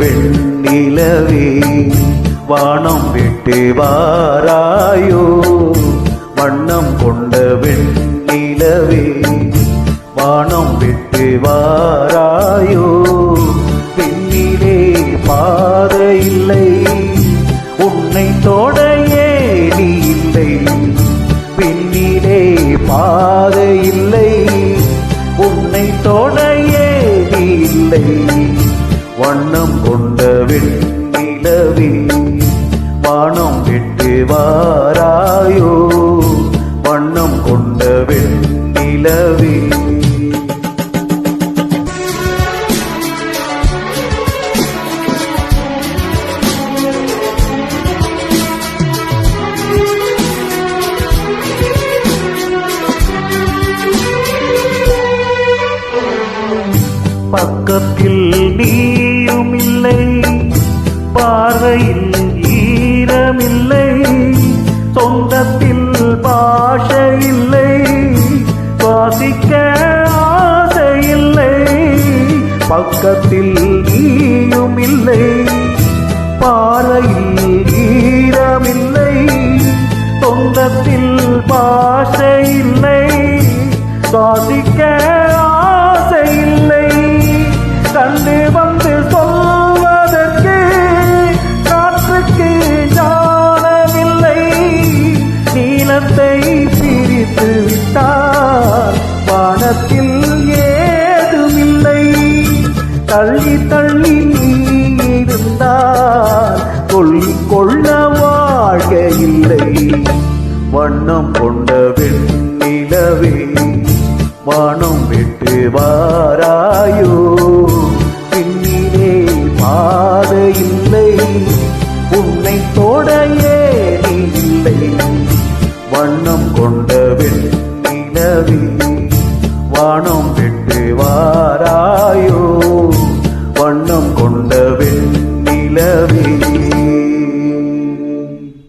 வெண்ணிலவே வானம் விட்டு வாராயோ? வண்ணம் கொண்ட வெண்ணிலவே வானம் விட்டு வாராயோ? விண்ணிலே பாத இல்லை உன்னை தோட ஏணி இல்லை. விண்ணிலே பா வண்ணம் கொண்ட வெண்ணிலவே வானம் விட்டு வாராயோ? வண்ணம் கொண்ட வெண்ணிலவே பக்கத்தில் நீ இல்லை பார்வையில் ஈரமில்லை சொந்தத்தில் பாஷ இல்லை வாசிக்க ஆசை இல்லை பக்கத்தில் நீயும் இல்லை பாறையில் ஈரமில்லை சொந்தத்தில் பாஷ இல்லை வாசிக்க நேரத்தை பிரித்து விட்டார். வானத்தில் ஏதுமில்லை. தள்ளி தள்ளி நீ இருந்தால் கொள்ளிக் கொள்ள வாழ்க்கையில்லை வண்ணம் கொண்ட வெண்ணிலவே வானம் விட்டு வாராயோ. பின்னிலே பாதையில்லை உன்னை தோடையே இல்லை வண்ணம் கொண்டவன் நிலவி